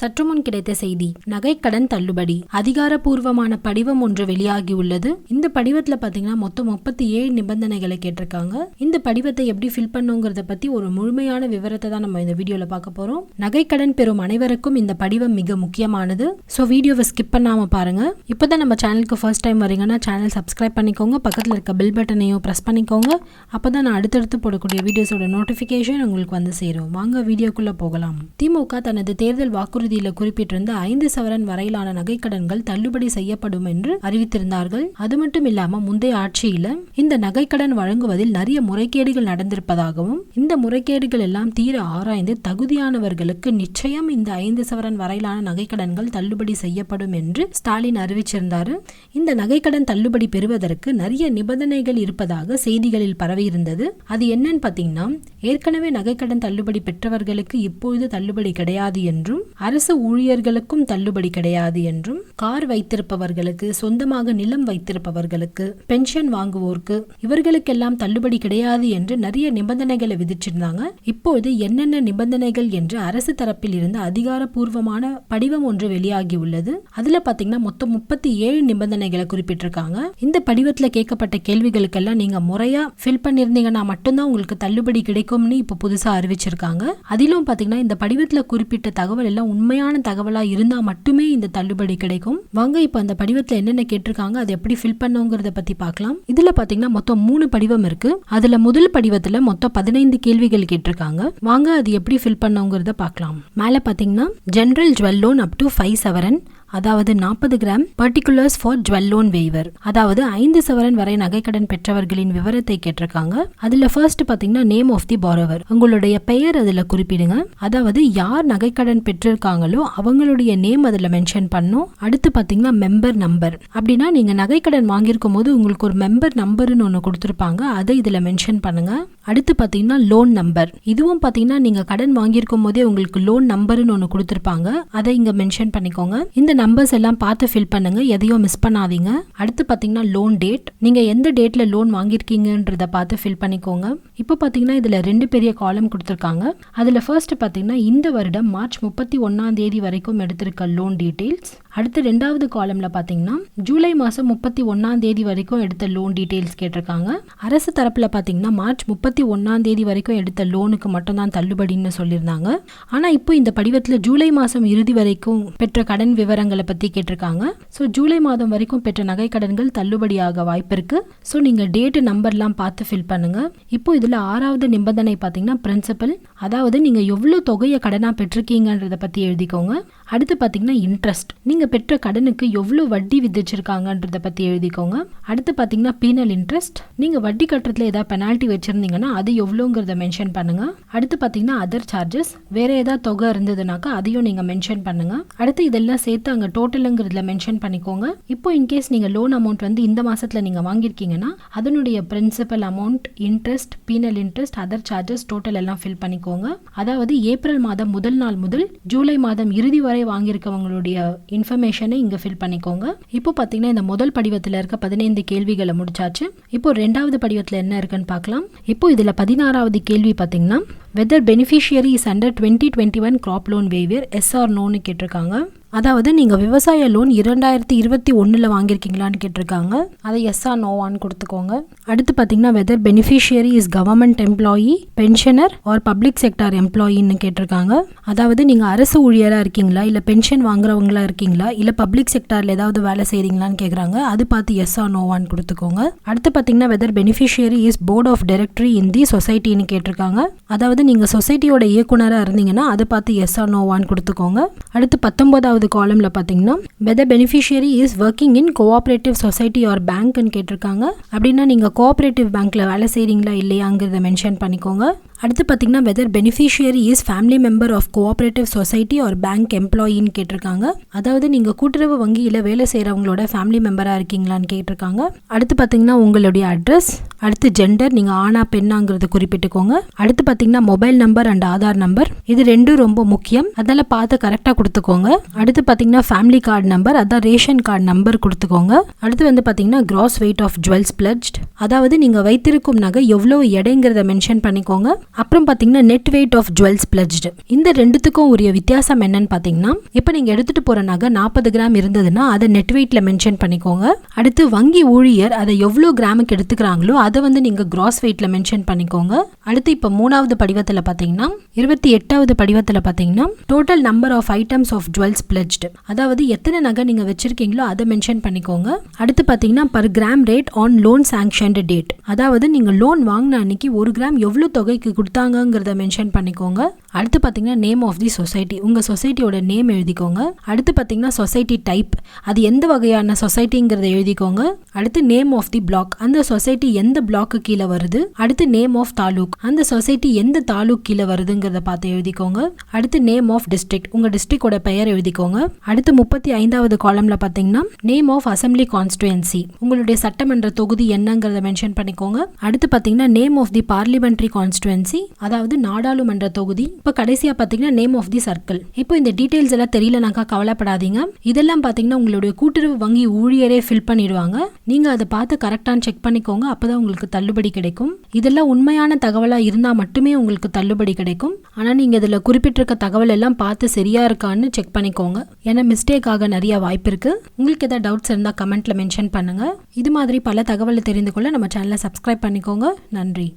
சற்றுமுன் கிடைத்த செய்தி நகைக்கடன் தள்ளுபடி. அதிகாரப்பூர்வமான படிவம் ஒன்று வெளியாகியுள்ளது. இந்த படிவத்துல பாத்தீங்கன்னா மொத்தம் முப்பத்தி ஏழு நிபந்தனைகளை கேட்டிருக்காங்க. இந்த படிவத்தை எப்படி ஃபில் பண்ணுங்கிறத பத்தி ஒரு முழுமையான விவரத்தை தான் நம்ம இந்த வீடியோல பார்க்க போறோம். நகைக்கடன் பெறும் அனைவருக்கும் இந்த படிவம் மிக முக்கியமானது. ஸோ வீடியோவை ஸ்கிப் பண்ணாம பாருங்க. இப்போதான் நம்ம சேனலுக்கு ஃபர்ஸ்ட் டைம் வரீங்கன்னா சேனல் சப்ஸ்கிரைப் பண்ணிக்கோங்க. பக்கத்தில் இருக்க பில் பட்டனையும் ப்ரெஸ் பண்ணிக்கோங்க. அப்பதான் நான் அடுத்தடுத்து போடக்கூடிய வீடியோஸோட நோட்டிஃபிகேஷன் உங்களுக்கு வந்து சேரும். வாங்க வீடியோக்குள்ள போகலாம். திமுக தனது தேர்தல் வாக்குறுதி வாக்குறுதியில குறிப்பிட்டிருந்த ஐந்து சவரன் வரையிலான நகைக்கடன்கள் தள்ளுபடி செய்யப்படும் என்று அறிவித்திருந்தார்கள். அது மட்டும் இல்லாம முந்தைய ஆட்சியில இந்த நகைக்கடன் வழங்குவதில் நிறைய முறைகேடுகள் நடந்திருப்பதாகவும் இந்த முறைகேடுகள் எல்லாம் தீர ஆராய்ந்து தகுதியானவர்களுக்கு நிச்சயம் இந்த ஐந்து சவரன் வரையிலான நகைக்கடன்கள் தள்ளுபடி செய்யப்படும் என்று ஸ்டாலின் அறிவிச்சிருந்தாரு. இந்த நகைக்கடன் தள்ளுபடி பெறுவதற்கு நிறைய நிபந்தனைகள் இருப்பதாக செய்திகளில் பரவியிருந்தது. அது என்னன்னு பாத்தீங்கன்னா ஏற்கனவே நகைக்கடன் தள்ளுபடி பெற்றவர்களுக்கு இப்பொழுது தள்ளுபடி கிடையாது என்றும் அரசு அரசு ஊழியர்களுக்கும் தள்ளுபடி கிடையாது என்றும் கார் வைத்திருப்பவர்களுக்கு சொந்தமாக நிலம் வைத்திருப்பவர்களுக்கு பென்ஷன் வாங்குவோருக்கு இவர்களுக்கெல்லாம் தள்ளுபடி கிடையாது என்று நிறைய நிபந்தனைகளை விதிச்சிருந்தாங்க. இப்பொழுது என்னென்ன நிபந்தனைகள் என்று அரசு தரப்பில் இருந்து அதிகாரப்பூர்வமான படிவம் ஒன்று வெளியாகி உள்ளது. அதுல பாத்தீங்கன்னா மொத்தம் முப்பத்தி ஏழு நிபந்தனைகளை குறிப்பிட்டிருக்காங்க. இந்த படிவத்துல கேட்கப்பட்ட கேள்விகளுக்கெல்லாம் நீங்க முறையா ஃபில் பண்ணிருந்தீங்கன்னா மட்டும்தான் உங்களுக்கு தள்ளுபடி கிடைக்கும்னு இப்போ புதுசா அறிவிச்சிருக்காங்க. அதிலும் பாத்தீங்கன்னா இந்த படிவத்துல குறிப்பிட்ட தகவல் எல்லாம் உண்மை உண்மையான தகவலாக இருந்தால் மட்டுமே இந்த தள்ளுபடி கிடைக்கும். வாங்க இப்போ அந்த படிவத்தில் என்னென்ன கேட்டிருக்காங்க அதை எப்படி ஃபில் பண்ணுங்கிறத பற்றி பார்க்கலாம். இதில் பார்த்தீங்கன்னா மொத்தம் மூணு படிவம் இருக்கு. அதில் முதல் படிவத்தில் மொத்தம் பதினைந்து கேள்விகள் கேட்டிருக்காங்க. வாங்க அது எப்படி ஃபில் பண்ணுங்கிறத பார்க்கலாம். மேலே பார்த்தீங்கன்னா general jewel loan up to five sovereign அதாவது நாற்பது gram particulars for jewel loan waiver அதாவது ஐந்து சவரன் வரை நகைக்கடன் பெற்றவர்களின் விவரத்தை கேட்டிருக்காங்க. அதுல ஃபர்ஸ்ட் பாத்தீங்கன்னா நேம் ஆஃப் தி பாரோவர் உங்களுடைய பெயர் அதுல குறிப்பிடுங்க. அதாவது யார் நகைக்கடன் பெற்றிருக்காங்களோ அவங்களுடைய நேம் அதுல மென்ஷன் பண்ணும். அடுத்து பாத்தீங்கன்னா மெம்பர் நம்பர் அப்படின்னா நீங்க நகைக்கடன் வாங்கியிருக்கும் போது உங்களுக்கு ஒரு மெம்பர் நம்பர்னு ஒன்று கொடுத்துருப்பாங்க. அதை இதுல மென்ஷன் பண்ணுங்க. அடுத்து பாத்தீங்கன்னா லோன் நம்பர் இதுவும் பாத்தீங்கன்னா நீங்க கடன் வாங்கியிருக்கும் போதே உங்களுக்கு லோன் நம்பர்னு ஒன்று கொடுத்துருப்பாங்க. அதை இங்க மென்ஷன் பண்ணிக்கோங்க. இந்த நம்பர்ஸ் எல்லாம் பார்த்து ஃபில் பண்ணுங்க. எதையும் மிஸ் பண்ணாதீங்க. அடுத்து பார்த்தீங்கன்னா லோன் டேட் நீங்க எந்த டேட்ல லோன் வாங்கியிருக்கீங்கன்றத பார்த்து ஃபில் பண்ணிக்கோங்க. இப்போ பாத்தீங்கன்னா இதுல ரெண்டு பெரிய காலம் கொடுத்துருக்காங்க. அதுல ஃபர்ஸ்ட் பார்த்தீங்கன்னா இந்த வருடம் மார்ச் முப்பத்தி ஒன்னாம் தேதி வரைக்கும் எடுத்திருக்க லோன் டீடைல்ஸ் அடுத்து ரெண்டாவது காலம்ல பாத்தீங்கன்னா ஜூலை மாசம் முப்பத்தி ஒன்னாம் தேதி வரைக்கும் எடுத்த லோன் டீடைல்ஸ் கேட்டிருக்காங்க. அரசு தரப்புல பாத்தீங்கன்னா மார்ச் முப்பத்தி ஒன்னாம் தேதி வரைக்கும் எடுத்த லோனுக்கு மட்டும்தான் தள்ளுபடின்னு சொல்லியிருந்தாங்க. ஆனா இப்போ இந்த படிவத்துல ஜூலை மாசம் இறுதி வரைக்கும் பெற்ற கடன் விவரங்கள் பத்தி கேட்டிருக்காங்க. ஸோ ஜூலை மாதம் வரைக்கும் பெற்ற நகை கடன்கள் தள்ளுபடியாக வாய்ப்பு இருக்கு ஸோ நீங்க டேட்டு நம்பர்லாம் பார்த்து ஃபில் பண்ணுங்க. இப்போ இதுல ஆறாவது நிபந்தனை பாத்தீங்கன்னா பிரின்சிபல் அதாவது நீங்க எவ்வளவு தொகையை கடனா பெற்றிருக்கீங்கன்றத பத்தி எழுதிக்கோங்க. அடுத்து பாத்தீங்கன்னா இன்ட்ரெஸ்ட் நீங்க பெற்ற கடனுக்கு எவ்வளவு வட்டி விதிச்சிருக்காங்கன்றத பத்தி எழுதிக்கோங்க. அடுத்து பாத்தீங்கன்னா பீனல் இன்ட்ரெஸ்ட் நீங்க வட்டி கட்டுறதுல ஏதாவது பெனால்ட்டி வச்சிருந்தீங்கன்னா அது எவ்வளோங்கிறத மென்ஷன் பண்ணுங்க. அடுத்து பாத்தீங்கன்னா அதர் சார்ஜஸ் வேற ஏதாவது தொகை இருந்ததுனாக்கா அதையும் நீங்க மென்ஷன் பண்ணுங்க. அடுத்து இதெல்லாம் சேர்த்து அங்க டோட்டலுங்கிறதுல மென்ஷன் பண்ணிக்கோங்க. இப்போ இன்கேஸ் நீங்கள் லோன் அமௌண்ட் வந்து இந்த மாசத்துல நீங்க வாங்கியிருக்கீங்கன்னா அதனுடைய principal amount interest penal interest other charges total எல்லாம் ஃபில் பண்ணிக்கோங்க. அதாவது ஏப்ரல் மாதம் முதல் நாள் முதல் ஜூலை மாதம் இறுதி வரை வாங்கியிருக்கவங்களுடைய இன்ஃபர்மேஷனை இங்க ஃபில் பண்ணிக்கோங்க. இப்போ பார்த்தீங்கன்னா இந்த முதல் படிவத்தில் இருக்க பதினைந்து கேள்விகளை முடிச்சாச்சு. இப்போ ரெண்டாவது படிவத்துல என்ன இருக்குன்னு பார்க்கலாம் இப்போ இதுல பதினாறாவது கேள்வி பார்த்தீங்கன்னா whether beneficiary is under twenty twenty one crop loan waiver yes or நோன்னு கேட்டிருக்காங்க. அதாவது நீங்கள் விவசாய லோன் இரண்டாயிரத்தி இருபத்தி ஒன்றில் வாங்கியிருக்கீங்களான்னு கேட்டிருக்காங்க. அதை எஸ்ஆ நோவான்னு கொடுத்துக்கோங்க. அடுத்து பார்த்தீங்கன்னா whether beneficiary is government employee pensioner or public sector எம்ப்ளாயின்னு கேட்டிருக்காங்க. அதாவது நீங்கள் அரசு ஊழியராக இருக்கீங்களா இல்லை பென்ஷன் வாங்குறவங்களா இருக்கீங்களா இல்லை பப்ளிக் செக்டாரில் ஏதாவது வேலை செய்கிறீங்களான்னு கேட்குறாங்க அது பார்த்து எஸ்ஆ நோவான்னு கொடுத்துக்கோங்க. அடுத்து பார்த்தீங்கன்னா whether beneficiary is board of directory in the சொசைட்டின்னு கேட்டிருக்காங்க. அதாவது நீங்கள் சொசைட்டியோட இயக்குனராக இருந்தீங்கன்னா அதை பார்த்து எஸ்ஆ நோவான்னு கொடுத்துக்கோங்க. அடுத்து பத்தொன்பதாவது காலமில் பார்த்தீங்கன்னா whether beneficiary is working in cooperative society or பேங்க்னு கேட்டிருக்காங்க. அப்படின்னா நீங்கள் கோஆப்ரேட்டிவ் பேங்க்கில் வேலை செய்கிறீங்களா இல்லையாங்கிறத மென்ஷன் பண்ணிக்கோங்க. அடுத்து பார்த்தீங்கன்னா whether beneficiary is family member of cooperative society or bank எம்ப்ளாயின்னு கேட்டிருக்காங்க. அதாவது நீங்கள் கூட்டுறவு வங்கியில் வேலை செய்கிறவங்களோட ஃபேமிலி மெம்பராக இருக்கீங்களான்னு கேட்டிருக்காங்க. அடுத்து பார்த்தீங்கன்னா உங்களுடைய அட்ரஸ் அடுத்து ஜெண்டர் நீங்கள் ஆனா பெண்ணாங்கிறத குறிப்பிட்டுக்கோங்க. அடுத்து பார்த்தீங்கன்னா mobile number and Aadhaar number இது ரெண்டும் ரொம்ப முக்கியம். அதெல்லாம் பார்த்து கரெக்டாக கொடுத்துக்கோங்க. அடுத்து பார்த்தீங்கன்னா ஃபேமிலி கார்டு நம்பர் அதான் ரேஷன் கார்டு நம்பர் கொடுத்துக்கோங்க. அடுத்து வந்து பார்த்தீங்கன்னா gross weight of jewels pledge அதாவது நீங்கள் வைத்திருக்கும் நகை எவ்வளோ எடைங்கிறத மென்ஷன் பண்ணிக்கோங்க. அப்புறம் பார்த்தீங்கன்னா net weight of jewels pledged இந்த ரெண்டுத்துக்கும் உரிய வித்தியாசம் என்னன்னு பார்த்தீங்கன்னா இப்போ நீங்கள் எடுத்துகிட்டு போகிற நகை நாற்பது கிராம் இருந்ததுன்னா அதை நெட் வெயிட்டில் மென்ஷன் பண்ணிக்கோங்க. அடுத்து வங்கி ஊழியர் அதை எவ்வளோ கிராமுக்கு எடுத்துக்கிறாங்களோ அதை வந்து நீங்கள் கிராஸ் வெயிட்டில் மென்ஷன் பண்ணிக்கோங்க. அடுத்து இப்போ மூணாவது படிவத்தில் பார்த்தீங்கன்னா இருபத்தி எட்டாவது படிவத்தில் பார்த்தீங்கன்னா total number of items of jewels pledged அதாவது எத்தனை நகை நீங்கள் வச்சுருக்கீங்களோ அதை மென்ஷன் பண்ணிக்கோங்க. அடுத்து பார்த்தீங்கன்னா per gram rate on loan sanctioned date அதாவது நீங்கள் லோன் வாங்கின அன்னைக்கு ஒரு கிராம் எவ்வளோ தொகைக்கு கொடுத்தாங்கங்கிறத மென்ஷன் பண்ணிக்கோங்க. அடுத்து பார்த்தீங்கன்னா நேம் ஆஃப் தி சொசைட்டி உங்கள் சொசைட்டியோட நேம் எழுதிக்கோங்க. அடுத்து பார்த்தீங்கன்னா சொசைட்டி டைப் அது எந்த வகையான சொசைட்டிங்கிறத எழுதிக்கோங்க. அடுத்து நேம் ஆஃப் தி பிளாக் அந்த சொசைட்டி எந்த பிளாக்கு கீழே வருது? அடுத்து நேம் ஆஃப் தாலூக். அந்த சொசைட்டி எந்த தாலூக் கீழே வருதுங்கிறத பார்த்து எழுதிக்கோங்க. அடுத்து நேம் ஆஃப் டிஸ்ட்ரிக்ட் உங்கள் டிஸ்ட்ரிக்டோட பெயர் எழுதிக்கோங்க. அடுத்து முப்பத்தி ஐந்தாவது காலமில் பார்த்தீங்கன்னா நேம் ஆஃப் அசம்பிளி கான்ஸ்டுவன்சி உங்களுடைய சட்டமன்ற தொகுதி என்னங்கிறத மென்ஷன் பண்ணிக்கோங்க. அடுத்து பார்த்தீங்கன்னா name of the parliamentary constituency அதாவது நாடாளுமன்ற தொகுதி. இப்போ கடைசியாக பார்த்தீங்கன்னா நேம் ஆஃப் தி சர்க்கிள் இப்போ இந்த டீட்டெயில்ஸ் எல்லாம் தெரியலனாக்கா கவலைப்படாதீங்க. இதெல்லாம் பார்த்தீங்கன்னா உங்களுடைய கூட்டுறவு வங்கி ஊழியரே ஃபில் பண்ணிடுவாங்க. நீங்கள் அதை பார்த்து கரெக்டான செக் பண்ணிக்கோங்க. அப்பதான் உங்களுக்கு தள்ளுபடி கிடைக்கும். இதெல்லாம் உண்மையான தகவலாக இருந்தால் மட்டுமே உங்களுக்கு தள்ளுபடி கிடைக்கும். ஆனால் நீங்கள் இதில் குறிப்பிட்டிருக்க தகவல் எல்லாம் பார்த்து சரியாக இருக்கான்னு செக் பண்ணிக்கோங்க. ஏன்னா மிஸ்டேக் ஆக நிறைய வாய்ப்பு இருக்குது உங்களுக்கு ஏதாவது டவுட்ஸ் இருந்தால் கமெண்ட்டில் மென்ஷன் பண்ணுங்க. இது மாதிரி பல தகவலை தெரிந்து கொள்ள நம்ம சேனலை சப்ஸ்கிரைப் பண்ணிக்கோங்க. நன்றி.